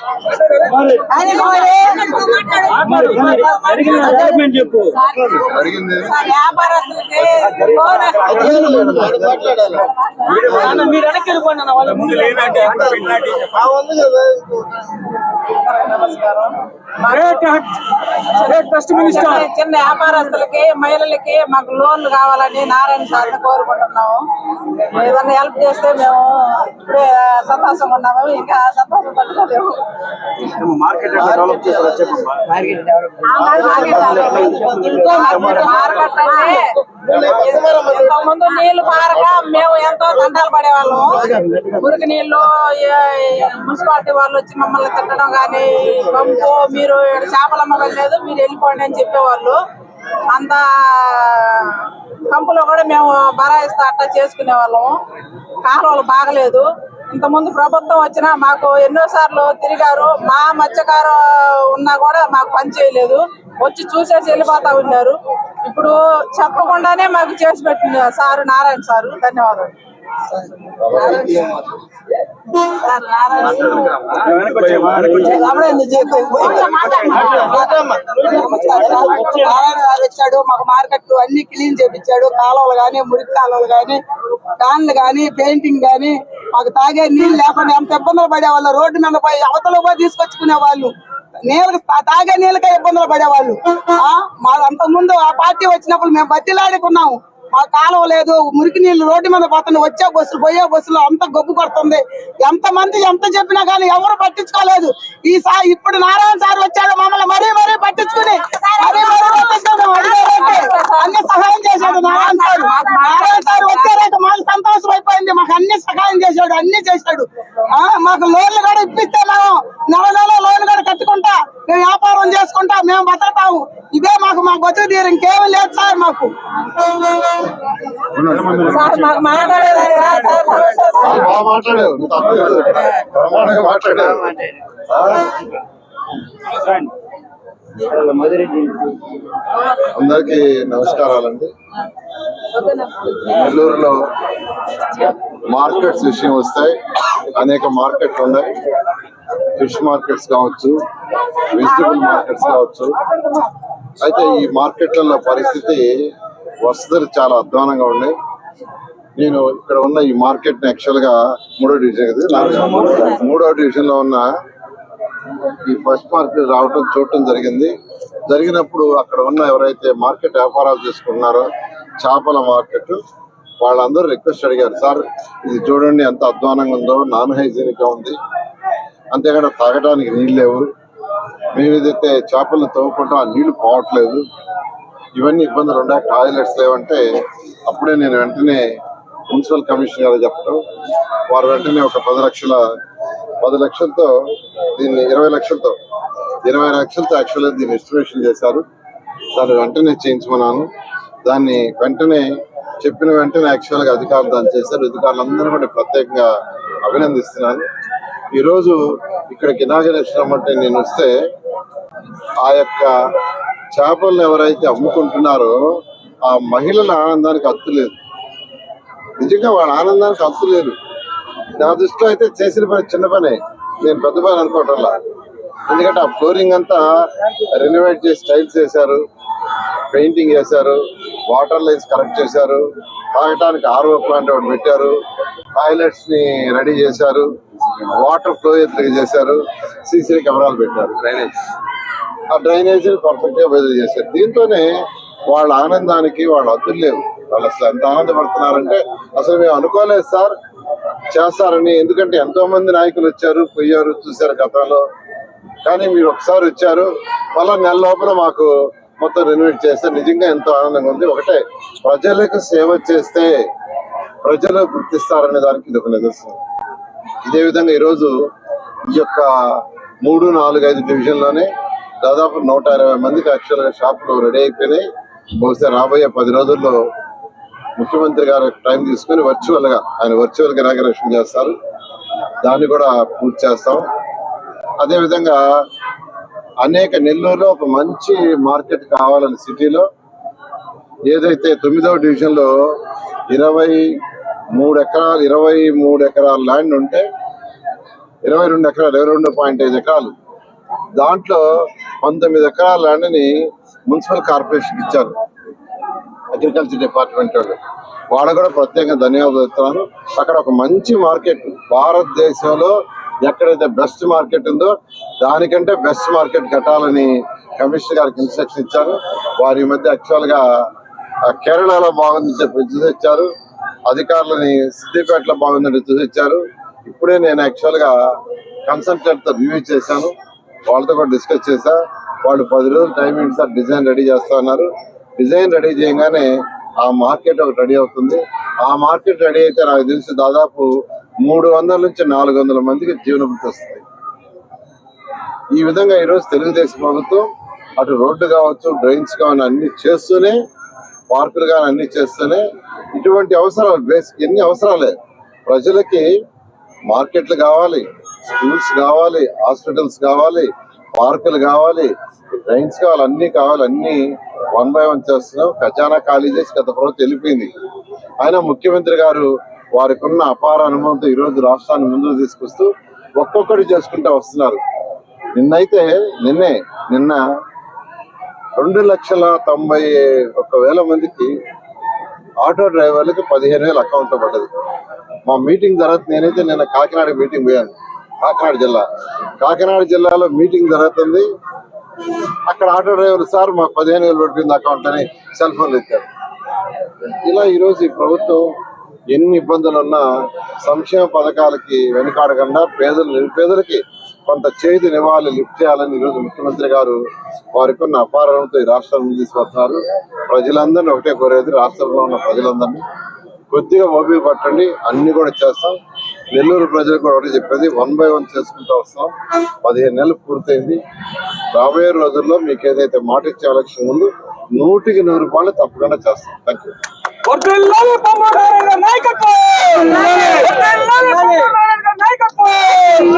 Thank you. వ్యాపారస్తులకి మీరు వెనక్కి వెళ్ళిపోండి చిన్న వ్యాపారస్తులకి మహిళలకి మాకు లోన్లు కావాలని నారాయణ సార్ని కోరుకుంటున్నాము. ఏదైనా హెల్ప్ చేస్తే మేము ఇప్పుడే సంతోషంగా ఉన్నాము. ఇంకా సంతోషం పట్టుకోలేము. మార్కెట్ డెవలప్ వచ్చేమ్మా మార్కెట్ ఇంతకుముందు నీళ్ళు పారక మేము ఎంతో దండాలు పడేవాళ్ళము మురికి నీళ్ళు మున్సిపాలిటీ వాళ్ళు వచ్చి మమ్మల్ని తిట్టడం కానీ పంపు మీరు ఈడ చేపలు అమ్మగలేదు మీరు వెళ్ళిపోండి అని చెప్పేవాళ్ళు. అంత కంపులో కూడా మేము బరాయిస్తా అట్టా చేసుకునే వాళ్ళము కాలువలు బాగలేదు. ఇంతకుముందు ప్రభుత్వం వచ్చినా మాకు ఎన్నోసార్లు తిరిగారు. మా మత్స్యకారు ఉన్నా కూడా మాకు పని చేయలేదు. వచ్చి చూసేసి వెళ్ళిపోతా ఉన్నారు. ఇప్పుడు చెప్పకుండానే మాకు చేసి పెట్టింది సారు నారాయణ సారు. ధన్యవాదాలు. నారాయణ వచ్చాడు మాకు మార్కెట్ అన్ని క్లీన్ చేపించాడు. కాలువలు కానీ మురికి కాలువలు గాని ఫ్యాన్లు కానీ పెయింటింగ్ గాని మాకు తాగే నీళ్ళు లేకుండా ఎంత ఇబ్బందులు పడేవాళ్ళు? రోడ్డు మీద పోయి అవతల పోయి తీసుకొచ్చుకునే వాళ్ళు. నీళ్ళకి తాగే నీళ్ళకే ఇబ్బందులు పడేవాళ్ళు. మా ముందు ఆ పార్టీ వచ్చినప్పుడు మేము బతిలాడుకున్నాము. మా కాలువ లేదు మురికి నీళ్ళు రోడ్డు మీద పోతుంది వచ్చే బస్సులు పోయే బస్సులు అంత గొప్ప పడుతుంది. ఎంత మంది ఎంత చెప్పినా కానీ ఎవరు పట్టించుకోలేదు. ఈ సార్ ఇప్పుడు నారాయణ సార్ వచ్చాడు మమ్మల్ని మరీ మరీ పట్టించుకుని మరీ మరీ పట్టించుకుని అన్ని సహాయం చేశాడు నారాయణ సార్. నారాయణ సార్ వచ్చారంటే మాకు సంతోషం అయిపోయింది సహాయం చేశాడు అన్ని చేశాడు. ఆ, మాకు లోన్లు కూడా ఇప్పిస్తే మేము నెల నెల లోన్ కూడా కట్టుకుంటా మేము వ్యాపారం చేసుకుంటా మేము బతుకుతాము. ఇదే మాకు మా బతుకు తీరు ఇంకేమీ లేదు సార్ మాకు? అందరికీ నమస్కారాలండి. నెల్లూరులో మార్కెట్స్ విషయం వస్తాయి. అనేక మార్కెట్లు ఉన్నాయి. ఫిష్ మార్కెట్స్ కావచ్చు వెజిటబుల్ మార్కెట్స్ కావచ్చు. అయితే ఈ మార్కెట్లలో పరిస్థితి వసతులు చాలా అధ్వానంగా ఉన్నాయి. నేను ఇక్కడ ఉన్న ఈ మార్కెట్ని యాక్చువల్గా మూడో డివిజన్ మూడో డివిజన్లో ఉన్న ఈ ఫస్ట్ మార్కెట్ రావటం చూడటం జరిగింది. జరిగినప్పుడు అక్కడ ఉన్న ఎవరైతే మార్కెట్ వ్యాపారాలు చేసుకుంటున్నారో చేపల మార్కెట్ వాళ్ళందరూ రిక్వెస్ట్ అడిగారు సార్ ఇది చూడండి ఎంత అధ్వానంగా ఉందో నాన్ హైజీనిక్గా ఉంది. అంతేకాదు తాగడానికి నీళ్ళు లేవు. మేము ఏదైతే చేపలను తవ్వుకుంటాం ఆ నీళ్ళు పోవట్లేదు. ఇవన్నీ ఇబ్బందులు ఉన్నాయి టాయిలెట్స్ లేవంటే అప్పుడే నేను వెంటనే మున్సిపల్ కమిషనర్ గారు చెప్పడం వారు వెంటనే ఒక పది లక్షల పది లక్షలతో దీన్ని ఇరవై లక్షలతో ఇరవై లక్షలతో యాక్చువల్గా దీన్ని ఎస్టిమేషన్ చేశారు. దాన్ని వెంటనే చేయించమన్నాను. దాన్ని వెంటనే చెప్పిన వెంటనే యాక్చువల్గా అధికారులు దాన్ని చేశారు. అధికారులందరూ కూడా ప్రత్యేకంగా అభినందిస్తున్నాను ఈరోజు ఇక్కడికి ఇనాగరేషన్ అంటే నేను వస్తే ఆ యొక్క చేపలను ఎవరైతే అమ్ముకుంటున్నారో ఆ మహిళల ఆనందానికి హద్దు లేదు. నిజంగా వాళ్ళ ఆనందానికి హద్దు లేదు. నా దృష్టిలో అయితే చేసిన పని చిన్న పనే. నేను పెద్ద పని అనుకోవటంలా. ఎందుకంటే ఆ ఫ్లోరింగ్ అంతా రెనోవేట్ చేసి టైల్స్ వేశారు పెయింటింగ్ వేశారు వాటర్ లైన్స్ కరెక్ట్ చేశారు. తాగటానికి ఆర్ఓ ప్లాంట్ ఒకటి పెట్టారు. టాయిలెట్స్ని రెడీ చేశారు. వాటర్ ఫ్లో చేశారు. సీసీ కెమెరాలు పెట్టారు. డ్రైనేజ్ ఆ డ్రైనేజ్ పర్ఫెక్ట్గా బదిలీ చేశారు. దీంతోనే వాళ్ళ ఆనందానికి వాళ్ళ అద్దులు లేవు. వాళ్ళు అసలు ఎంత ఆనందపడుతున్నారంటే అసలు మేము అనుకోలేదు సార్ చేస్తారని. ఎందుకంటే ఎంతో మంది నాయకులు వచ్చారు పోయారు చూశారు గతంలో. కానీ మీరు ఒకసారి వచ్చారు. మళ్ళా నెల లోపల మాకు మొత్తం రెనోవేట్ చేస్తే నిజంగా ఎంతో ఆనందంగా ఉంది. ఒకటే ప్రజలకు సేవ చేస్తే ప్రజలు గుర్తిస్తారనే దానికి ఇది ఒక నిదర్శనం. ఇదే విధంగా ఈరోజు ఈ యొక్క మూడు నాలుగు ఐదు డివిజన్లోనే దాదాపు నూట ఇరవై మందికి యాక్చువల్గా షాపులు రెడీ అయిపోయినాయి. బహుశా రాబోయే పది రోజుల్లో ముఖ్యమంత్రి గారు టైం తీసుకుని వర్చువల్గా ఆయన వర్చువల్గా ఇనాగరేషన్ చేస్తారు. దాన్ని కూడా పూర్తి చేస్తాం. అదే విధంగా అనేక నెల్లూరులో ఒక మంచి మార్కెట్ కావాలని సిటీలో ఏదైతే తొమ్మిదవ డివిజన్లో ఇరవై మూడు ఎకరాలు ఇరవై మూడు ఎకరాల ల్యాండ్ ఉంటే ఇరవై రెండు ఎకరాలు ఇరవై రెండు పాయింట్ ఐదు ఎకరాలు. దాంట్లో పంతొమ్మిది ఎకరాల ల్యాండ్ని మున్సిపల్ కార్పొరేషన్ ఇచ్చారు. అగ్రికల్చర్ డిపార్ట్మెంట్ వాళ్ళు. వాళ్ళకు కూడా ప్రత్యేకంగా ధన్యవాదాలు చెప్తున్నాను అక్కడ ఒక మంచి మార్కెట్ భారతదేశంలో ఎక్కడైతే బెస్ట్ మార్కెట్ ఉందో దానికంటే బెస్ట్ మార్కెట్ కట్టాలని కమిషనర్ గారికి ఇన్స్ట్రక్షన్ ఇచ్చారు. వారి మధ్య యాక్చువల్గా కేరళలో బాగుందని చెప్పి చూసి ఇచ్చారు. అధికారులని సిద్దిపేటలో బాగుందని చూసి ఇచ్చారు. ఇప్పుడే నేను యాక్చువల్గా కన్సల్టెంట్తో రివ్యూ చేశాను. వాళ్ళతో కూడా డిస్కస్ చేశా. వాళ్ళు పది రోజులు టైం ఏంటి సార్ డిజైన్ రెడీ చేస్తా ఉన్నారు డిజైన్ రెడీ చేయగానే ఆ మార్కెట్ ఒకటి రెడీ అవుతుంది. ఆ మార్కెట్ రెడీ అయితే నాకు తెలిసి దాదాపు మూడు వందల నుంచి నాలుగు వందల మందికి జీవనభృతి వస్తుంది. ఈ విధంగా ఈరోజు తెలుగుదేశం ప్రభుత్వం అటు రోడ్డు కావచ్చు డ్రైన్స్ కావాలి అన్ని చేస్తూనే పార్కులు కానీ అన్ని చేస్తూనే ఇటువంటి అవసరాలు బేసిక్ ఎన్ని అవసరాలే. ప్రజలకి మార్కెట్లు కావాలి స్కూల్స్ కావాలి హాస్పిటల్స్ కావాలి పార్కులు కావాలి డ్రైన్స్ కావాలి అన్ని కావాలి అన్ని వన్ బై వన్ చేస్తున్నాం. ఖజానా ఖాళీ చేసి గత ప్రభుత్వం వెళ్ళిపోయింది. ఆయన ముఖ్యమంత్రి గారు వారికి ఉన్న అపార అనుభవంతో ఈ రోజు రాష్ట్రాన్ని ముందుకు తీసుకొస్తూ ఒక్కొక్కటి చేసుకుంటూ వస్తున్నారు. నిన్నైతే నిన్నే నిన్న రెండు లక్షల తొంభై ఒక్క వేల మందికి ఆటో డ్రైవర్లకి పదిహేను వేలు అకౌంట్ పడ్డది. మా మీటింగ్ తర్వాత నేనైతే నిన్న కాకినాడ మీటింగ్ పోయాను. కాకినాడ జిల్లా. కాకినాడ జిల్లాలో మీటింగ్ జరుగుతుంది. అక్కడ ఆటో డ్రైవర్ సార్ మాకు పదిహేను వేలు పడుతుంది అకౌంట్ అని సెల్ ఫోన్లు ఇచ్చారు ఇలా ఈరోజు ఈ ప్రభుత్వం ఎన్ని ఇబ్బందులు ఉన్నా సంక్షేమ పథకాలకి వెనుకాడకుండా పేదలు నిరుపేదలకి కొంత చేతి నివాళి లిఫ్ట్ చేయాలని ఈరోజు ముఖ్యమంత్రి గారు వారికి ఉన్న అపారంతో ఈ రాష్ట్రాన్ని తీసుకొస్తున్నారు ప్రజలందరినీ ఒకటే కోరేది రాష్ట్రంలో ఉన్న ప్రజలందరినీ కొద్దిగా ఓపిక పట్టండి అన్ని కూడా చేస్తాం. నెల్లూరు ప్రజలకు కూడా ఒకటి చెప్పేది వన్ బై వన్ చేసుకుంటూ వస్తాం. పదిహేను నెలలు పూర్తయింది. రాబోయే రోజుల్లో మీకు ఏదైతే మాట ఇచ్చే ఎలక్షన్ ముందు నూటికి నూరు రూపాయలు తప్పకుండా చేస్తాం. థ్యాంక్ యూ వర్ధిల్లాలి నాయకత్వం! వర్ధిల్లాలి పవన్ నాయకత్వం!